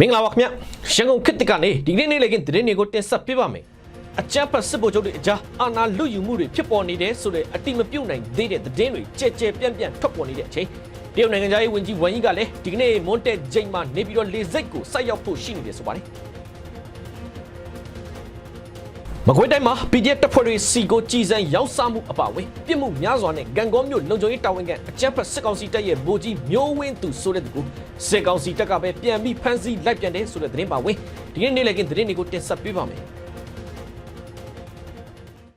မင်္ဂလာပါခင်ဗျရန်ကုန်ခေတ်တကနေဒီနေ့နေ့လေးကင်းသတင်းတွေကိုတင်ဆက်ပေးပါမယ်အကြမ်းဖက်စစ်ဗိုလ်ချုပ်တွေအကြားအာဏာလွတ်ယူမှုတွေဖြစ်ပေါ်နေတယ်ဆိုတဲ့အတိမပြုတ်နိုင်သေးတဲ့သတင်းတွေကြဲကြဲပြန့်ပြန့်ထွက်ပေါ်နေတဲ့အချိန်တရုတ်နိုင်ငံသားရေးဝန်ကြီးဝမ်ယီကလည်းဒီကနေ့မွန်တက်ဂျိန်မှာနေပြီးတော့လေစိတ်ကိုစိုက်ရောက်ဖို့ရှိနေတယ်ဆိုပါတယ် မကွေးတိုင်းမှာ PDF တပ်ဖွဲ့တွေစီကိုကြည်စံရောက်စားမှုအပါအဝင်ပြစ်မှုများစွာနဲ့ဂံကောမြို့လုံခြုံရေးတာဝန်ခံအကြမ်းဖက်စစ်ကောင်စီတပ်ရဲ့ဗိုလ်ကြီးမျိုးဝင်းသူဆိုတဲ့သူကိုစစ်ကောင်စီတပ်ကပဲပြန်ပြီးဖမ်းဆီးလိုက်ပြန်တယ်ဆိုတဲ့သတင်းပါဝင်ဒီနေ့နေ့လည်ကင်းသတင်းတွေကိုတင်ဆက်ပေးပါမယ်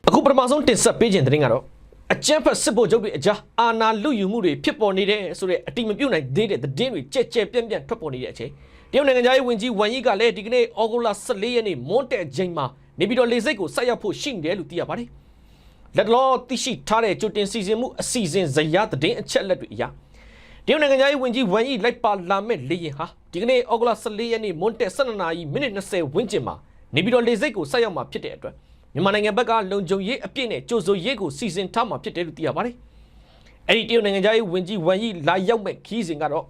အခုပထမဆုံးတင်ဆက်ပေးခြင်းသတင်းကတော့အကြမ်းဖက်စစ်ဗိုလ်ချုပ်တွေအကြားအာဏာလုယူမှုတွေဖြစ်ပေါ်နေတဲ့ဆိုတဲ့အတိမပြုတ်နိုင်သေးတဲ့သတင်းတွေကြက်ကြက်ပြန့်ပြန့်ထွက်ပေါ်နေတဲ့အချိန်တရုတ်နိုင်ငံသားရေးဝန်ကြီးဝမ်ယီကလည်းဒီကနေ့ဩဂုတ်လ14ရက်နေ့မွန်တက်ဂျိန်မှာ နေပြည်တော်လေဆိပ်ကိုဆက်ရောက်ဖို့ရှိနေတယ်လို့သိရပါတယ်။လက်တော်သိရှိထားတဲ့ကြိုတင်စီစဉ်မှုအစီအစဉ်ဇယားသတင်းအချက်အလက်တွေအရတရုတ်နိုင်ငံသားရေးဝန်ကြီးဝမ်ယီလိုက်ပါလာမဲ့လေယာဉ်ဟာဒီကနေ့ဩဂုတ်လ14ရက်နေ့မွန်တက်12နာရီမိနစ်20ဝန်းကျင်မှာနေပြည်တော်လေဆိပ်ကိုဆက်ရောက်မှာဖြစ်တဲ့အတွက်မြန်မာနိုင်ငံဘက်ကလုံခြုံရေးအပြည့်နဲ့ကြိုဆိုရေးကိုစီစဉ်ထားမှာဖြစ်တယ်လို့သိရပါတယ်။အဲ့ဒီတရုတ်နိုင်ငံသားရေးဝန်ကြီးဝမ်ယီလာရောက်မဲ့ခီးစဉ်ကတော့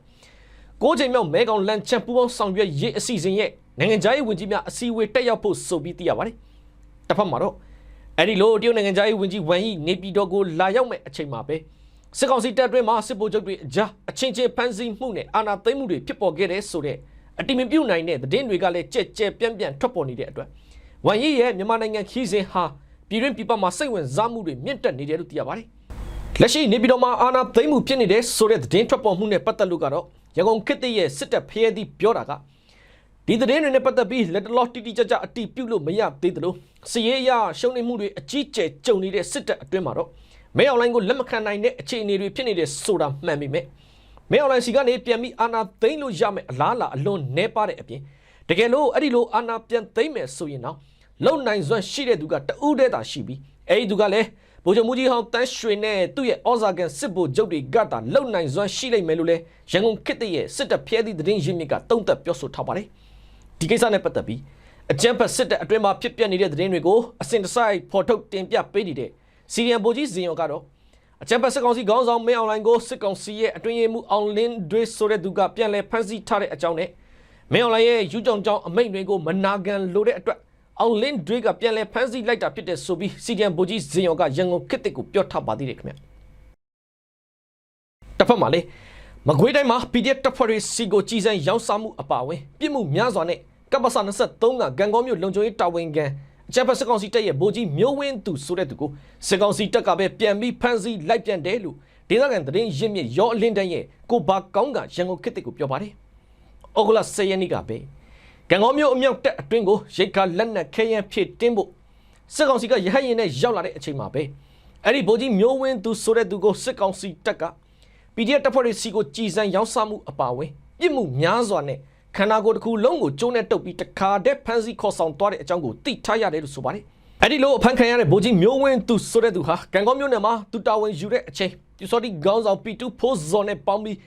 ကိုးချိန်မြောက်မဲကောင်လန်ချန်ပူပေါင်းဆောင်ရွက်ရေးအစီအစဉ်ရဲ့ နိုင်ငံသားရေးဝန်ကြီးများအစည်းအဝေးတက်ရောက်ဖို့ဆိုပြီးသိရပါတယ်။တစ်ဖက်မှာတော့အဲ့ဒီလိုတရုတ်နိုင်ငံသားရေးဝန်ကြီးဝမ်ယီနေပြည်တော်ကိုလာရောက်မဲ့အချိန်မှာပဲစစ်ကောင်စီတပ်တွင်းမှာစစ်ဗိုလ်ချုပ်တွေအကြားအချင်းချင်းဖမ်းဆီးမှုနဲ့အာဏာသိမ်းမှုတွေဖြစ်ပေါ်ခဲ့တဲ့ဆိုတဲ့အတိမပြုတ်နိုင်တဲ့သတင်းတွေကလည်းကြက်ကြက်ပြန့်ပြန့်ထွက်ပေါ်နေတဲ့အတွက်ဝမ်ယီရဲ့မြန်မာနိုင်ငံခီးစဉ်ဟာပြည်တွင်းပြည်ပမှာစိတ်ဝင်စားမှုတွေမြင့်တက်နေတယ်လို့သိရပါတယ်။လက်ရှိနေပြည်တော်မှာအာဏာသိမ်းမှုဖြစ်နေတဲ့ဆိုတဲ့သတင်းထွက်ပေါ်မှုနဲ့ပတ်သက်လို့ကတော့ရန်ကုန်ခေတ်တရဲ့စစ်တပ်ဖျဲသည့်ပြောတာက ဒီသတင်းတွေနဲ့ပတ်သက်ပြီးလက်တလောတိတိကျကျအတိပြုလို့မရသေးသလိုစည်ရေးရရှုံးနေမှုတွေအကြီးကျယ်ကြုံနေတဲ့စစ်တပ်အတွင်းမှာတော့မဲအွန်လိုင်းကိုလက်မခံနိုင်တဲ့အခြေအနေတွေဖြစ်နေတဲ့ဆိုတာမှန်ပေမဲ့မဲအွန်လိုင်းစီကနေပြန်ပြီးအာဏာသိမ်းလို့ရမယ်အလားလာအလွန်နှဲပါတဲ့အပြင်တကယ်လို့အဲ့ဒီလိုအာဏာပြန်သိမ်းမယ်ဆိုရင်တော့လုံနိုင်စွမ်းရှိတဲ့သူကတဦးတည်းသာရှိပြီးအဲ့ဒီသူကလည်းဗိုလ်ချုပ်မူကြီးဟောင်းတန်းရွှေနဲ့သူ့ရဲ့ဩဇာကန်စစ်ဗိုလ်ချုပ်တွေကတာလုံနိုင်စွမ်းရှိလိမ့်မယ်လို့လဲရန်ကုန်ခေတ်တရဲ့စစ်တပ်ဖျဲသည့်သတင်းရင်းမြစ်ကတုံ့သက်ပြောဆိုထားပါတယ် ဒီကိစ္စနဲ့ပတ်သက်ပြီးအကြမ်းဖက်စစ်တပ်အတွင်းမှာဖြစ်ပျက်နေတဲ့သတင်းတွေကိုအစဉ်တစိုက်ဖော်ထုတ်တင်ပြပေးနေတဲ့စီရီယံဗိုလ်ကြီးဇင်ယောကတော့အကြမ်းဖက်စစ်ကောင်စီခေါင်းဆောင်မင်းအွန်လိုင်းကိုစစ်ကောင်စီရဲ့အတွင်းရေးမှူးအောင်လင်းတွေးဆိုတဲ့သူကပြန်လည်ဖမ်းဆီးထားတဲ့အကြောင်းနဲ့မင်းအွန်လိုင်းရဲ့ယူကြောင်ကြောင်အမိန့်တွေကိုမနာခံလို့တဲ့အတွက်အောင်လင်းတွေကပြန်လဲဖမ်းဆီးလိုက်တာဖြစ်တဲ့ဆိုပြီးစီဒီအမ်ဗိုလ်ကြီးဇင်ယောကရန်ကုန်ခေတ်တစ်ကိုပြောထားပါသေးတယ်ခင်ဗျတစ်ဖက်မှာလေ မကွေးတိုင်းမှာ PDF တပ်ဖွဲ့တွေစီကိုကြီးစံရောင်းစားမှုအပါအဝင်ပြစ်မှုများစွာနဲ့ကပ္ပစ23ကဂံကောမြို့လုံခြုံရေးတာဝန်ခံအကြမ်းဖက်စစ်ကောင်စီတပ်ရဲ့ဗိုလ်ကြီးမျိုးဝင်းသူဆိုတဲ့သူကိုစစ်ကောင်စီတပ်ကပဲပြန်ပြီးဖမ်းဆီးလိုက်ပြန်တယ်လို့ဒေသခံသတင်းရင်းမြစ်ရောအလင်းတန်းရဲ့ကိုဘာကောင်းကရန်ကုန်ခေတ်တစ်ကိုပြောပါတယ်။ဩဂုတ်လ10ရက်နေ့ကပဲကံကောမျိုးအမြောက်တက်အတွင်းကိုရိတ်ခါလက်နက်ခဲယမ်းဖြစ်တင်းဖို့စစ်ကောင်စီကရဟတ်ရင်နဲ့ရောက်လာတဲ့အချိန်မှာပဲအဲ့ဒီဗိုလ်ကြီးမျိုးဝင်းသူဆိုတဲ့သူကိုစစ်ကောင်စီတပ်က PDF တပ်ဖွဲ့တွေစီကိုကြည်စံရောင်းစားမှုအပါအဝင်ပြစ်မှုများစွာနဲ့ခန္ဓာကိုယ်တစ်ခုလုံးကိုကျိုးနဲ့တုပ်ပြီးတခါတည်းဖမ်းဆီးခေါ်ဆောင်သွားတဲ့အကြောင်းကိုသိထားရတယ်လို့ဆိုပါတယ်အဲ့ဒီလိုအဖမ်းခံရတဲ့ဗိုလ်ကြီးမျိုးဝင်းသူဆိုတဲ့သူဟာကံကောမျိုးနယ်မှာသူတာဝန်ယူတဲ့အချိန်ပြူစောတိခေါင်းဆောင် P2 ဖိုးဇော်နဲ့ပေါင်းပြီး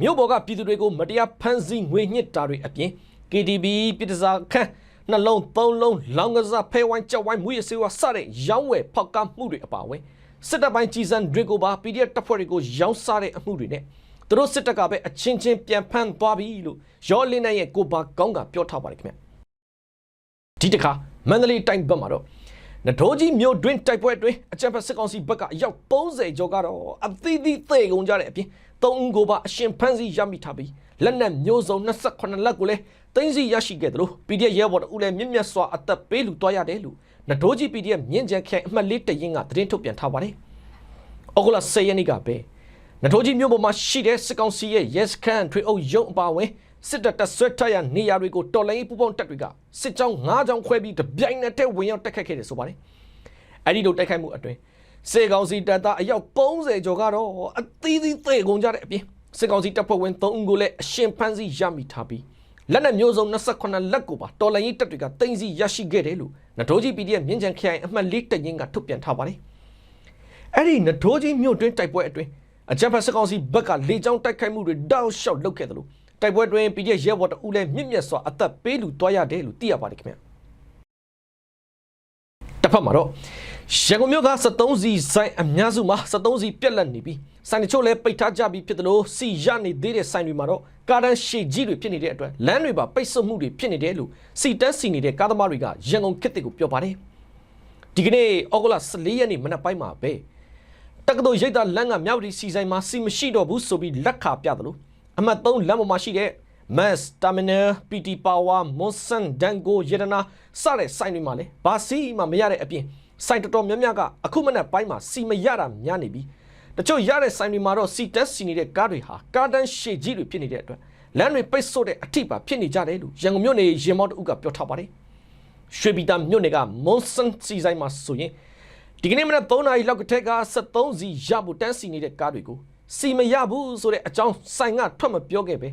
မြို့ပေါ်ကပြည်သူတွေကိုမတရားဖမ်းဆီးငွေညှစ်တာတွေအပြင် KTB ပြည်တစားခန်းနှလုံးသုံးလုံးလောင်ကစားဖဲဝိုင်းကြောက်ဝိုင်းမူရစေဝါစတဲ့ရောင်းဝယ်ဖောက်ကားမှုတွေအပါအဝင် စစ်တပ်ပိုင်းကြီးစံတွေကိုပါ PDF တပ်ဖွဲ့တွေကိုရောင်းစားတဲ့အမှုတွေနဲ့သူတို့စစ်တပ်ကပဲအချင်းချင်းပြန်ဖမ်းသွားပြီလို့ရောလင်းနိုင်ရဲ့ကိုပါကောင်းကပြောထားပါတယ်ခင်ဗျဒီတခါမန္တလေးတိုင်းဘက်မှာတော့နဒိုးကြီးမြို့တွင်းတိုက်ပွဲအတွင်းအကြံဖက်စစ်ကောင်စီဘက်ကအယောက်30ကျော်ကတော့အသီးသီးသေကုန်ကြတဲ့အပြင်၃ဦးကိုပါအရှင်ဖမ်းဆီးရမိထားပြီးလက်နက်မျိုးစုံ28လက်ကိုလည်းတင်းစီရရှိခဲ့တယ်လို့ PDF ရဲဘော်တို့လည်းမြင့်မြတ်စွာအသက်ပေးလူသွားရတယ်လို့ နဒိုးကြီး PDF မြင့်ကြံခိုင်အမှတ်လေးတရင်ကသတင်းထုတ်ပြန်ထားပါတယ်။ဩဂုတ်လ10ရက်နေ့ကပဲနဒိုးကြီးမြို့ပေါ်မှာရှိတဲ့စစ်ကောင်စီရဲ့ Yes Can ထွေအုပ်ရုံးအပါအဝင်စစ်တပ်တပ်ဆွဲထားရနေရာတွေကိုတော်လိုင်းပူပေါင်းတပ်တွေကစစ်ကြောင်း၅ကြောင်းခွဲပြီးတပြိုင်နက်တည်းဝင်ရောက်တိုက်ခတ်ခဲ့တယ်ဆိုပါတယ်။အဲဒီလိုတိုက်ခိုက်မှုအတွင်းစေကောင်စီတပ်သားအယောက်30ကျော်ကတော့အသီးသီးသေကုန်ကြတဲ့အပြင်စစ်ကောင်စီတပ်ဖွဲ့ဝင်3ဦးကိုလည်းအရှင်ဖမ်းဆီးရမိထားပြီး လက်နက်မျိုးစုံ28လက်ကိုပါတော်လိုင်းရေးတပ်တွေကတင်စီရရှိခဲ့တယ်လို့နထိုးကြီး PDF မြင်းချန်ခရိုင်အမှတ်၄တရင်ကထုတ်ပြန်ထားပါတယ်။အဲ့ဒီနထိုးကြီးမြို့တွင်းတိုက်ပွဲအတွင်းအကြမ်းဖက်စစ်ကောင်စီဘက်ကလေကြောင်းတိုက်ခိုက်မှုတွေတောက်လျှောက်လုပ်ခဲ့တယ်လို့တိုက်ပွဲတွင် PDF ရဲဘော်တဦးလည်းမြင့်မြတ်စွာအသက်ပေးလူသွားရတယ်လို့သိရပါတယ်ခင်ဗျာ။တစ်ဖက်မှာတော့ ရန်ကုန်မြို့က73စီဆိုင်အများစုမှာ73စီပြက်လက်နေပြီးဆိုင်တချို့လည်းပိတ်ထားကြပြီးဖြစ်တယ်လို့စီရနေသေးတဲ့ဆိုင်တွေမှာတော့ကားတန်းရှည်ကြီးတွေဖြစ်နေတဲ့အတွက်လမ်းတွေပါပိတ်ဆို့မှုတွေဖြစ်နေတယ်လို့စီတက်စီနေတဲ့ကားသမားတွေကရန်ကုန်ခေတ်တစ်ကိုပြောပါတယ်ဒီကနေ့ဩဂုတ်လ14ရက်နေ့မနက်ပိုင်းမှာပဲတက္ကသိုလ်ရိပ်သာလမ်းကမြောက်ဒီစီဆိုင်မှာစီမရှိတော့ဘူးဆိုပြီးလက်ခါပြတယ်လို့အမှတ်3လမ်းပေါ်မှာရှိတဲ့ Mass Terminal PT Power Monson Dango ရတနာစတဲ့ဆိုင်တွေမှာလည်းဘာစီမှမရတဲ့အပြင် ဆိုင်တော်တော်များများကအခုမနက်ပိုင်းမှာစီမရတာများနေပြီးတချို့ရတဲ့ဆိုင်တွေမှာတော့စီတက်စီနေတဲ့ကားတွေဟာကားတန်းရှည်ကြီးတွေဖြစ်နေတဲ့အတွက်လမ်းတွေပိတ်ဆို့တဲ့အထိပါဖြစ်နေကြတယ်လို့ရန်ကုန်မြို့နယ်ရင်မောက်တအုပ်ကပြောထားပါတယ်ရွှေပြည်သာမြို့နယ်က Monson စီဆိုင်မှာဆိုရင်ဒီကနေ့မနက်3နာရီလောက်ကတည်းက73စီရဖို့တန်းစီနေတဲ့ကားတွေကိုစီမရဘူးဆိုတဲ့အကြောင်းဆိုင်ကထွက်မပြောခဲ့ပဲ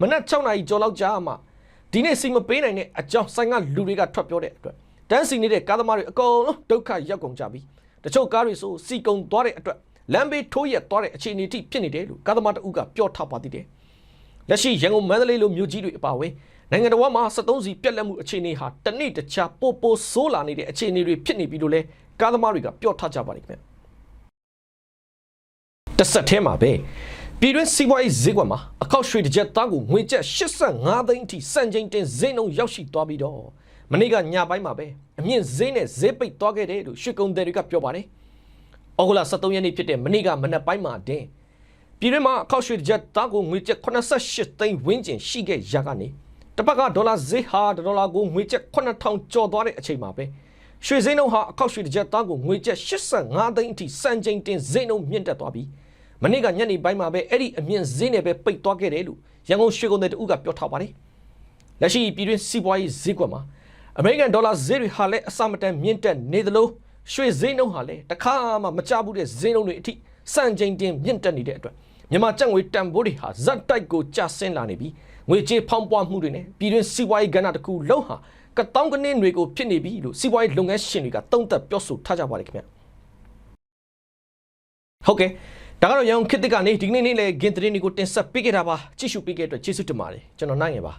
မနက်6နာရီကျော်လောက်ကြာမှဒီနေ့စီမပေးနိုင်တဲ့အကြောင်းဆိုင်ကလူတွေကထွက်ပြောတဲ့အတွက်တ န်းစီနေတဲ့ကားသမားတွေအကုန်လုံးဒုက္ခရောက်ကုန်ကြပြီတချို့ကားတွေဆိုစီကုံသွားတဲ့အတွက်လမ်းဘေးထိုးရက်သွားတဲ့အခြေအနေအထိဖြစ်နေတယ်လို့ကားသမားတအုပ်ကပြောထားပါသေးတယ်လက်ရှိရန်ကုန်မန္တလေးလိုမြို့ကြီးတွေအပါအဝင်နိုင်ငံတော်မှာ73စီပြက်လက်မှုအခြေအနေဟာတနေ့တခြားပိုပိုဆိုးလာနေတဲ့အခြေအနေတွေဖြစ်နေပြီလို့လဲကားသမားတွေကပြောထားကြပါတယ်ခင်ဗျတစ်ဆက်ထဲမှာပဲပြည်တွင်းစီးပွားရေးဈေးကွက်မှာအကောက်ရွှေတစ်ကြက်သားကိုငွေကျပ်85သိန်းအထိစံချိန်တင်ဈေးနှုန်းရောက်ရှိသွားပြီးတော့ မနေ့ကညပိုင်းမှာပဲအမြင့်ဈေးနဲ့ဈေးပိတ်သွားခဲ့တယ်လို့ရွှေကုန်သည်တွေကပြောပါတယ်။ဩဂုတ်လ23ရက်နေ့ဖြစ်တဲ့မနေ့ကမနက်ပိုင်းမှာတင်ပြည်တွင်းမှာအကောက်ရွှေတစ်ကြက်သားကိုငွေကျပ်88သိန်းဝန်းကျင်ရှိခဲ့ရကနေတစ်ပတ်ကဒေါ်လာဈေးဟာဒေါ်လာကိုငွေကျပ်9000ကျော်သွားတဲ့အချိန်မှာပဲရွှေဈေးနှုန်းဟာအကောက်ရွှေတစ်ကြက်သားကိုငွေကျပ်85သိန်းအထိစံချိန်တင်ဈေးနှုန်းမြင့်တက်သွားပြီးမနေ့ကညနေပိုင်းမှာပဲအဲ့ဒီအမြင့်ဈေးနဲ့ပဲပိတ်သွားခဲ့တယ်လို့ရန်ကုန်ရွှေကုန်သည်တဦးကပြောထားပါတယ်။လက်ရှိပြည်တွင်းစီးပွားရေးဈေးကွက်မှာ အမေရိကန်ဒေါ်လာဈေးတွေဟာလည်းအဆမတန်မြင့်တက်နေသလိုရွှေဈေးနှုန်းဟာလည်းတစ်ခါမှမကြဘူးတဲ့ဈေးနှုန်းတွေအထိစံချိန်တင်မြင့်တက်နေတဲ့အတွက်မြန်မာကျပ်ငွေတန်ဖိုးတွေဟာဇက်တိုက်ကိုကျဆင်းလာနေပြီးငွေကြေးဖောင်းပွားမှုတွေနဲ့ပြည်တွင်းစီးပွားရေးကဏ္ဍတစ်ခုလုံးဟာကတောင်းကနေတွေကိုဖြစ်နေပြီလို့စီးပွားရေးလုပ်ငန်းရှင်တွေကတုံ့သက်ပြောဆိုထားကြပါတယ်ခင်ဗျဟုတ်ကဲ့ဒါကတော့ရန်ကုန်ခေတ်သစ်ကနေဒီကနေ့နေ့လေဂင်သတင်းတွေကိုတင်ဆက်ပေးခဲ့တာပါကြည့်ရှုပေးခဲ့တဲ့အတွက်ကျေးဇူးတင်ပါတယ်ကျွန်တော်နိုင်ရပါ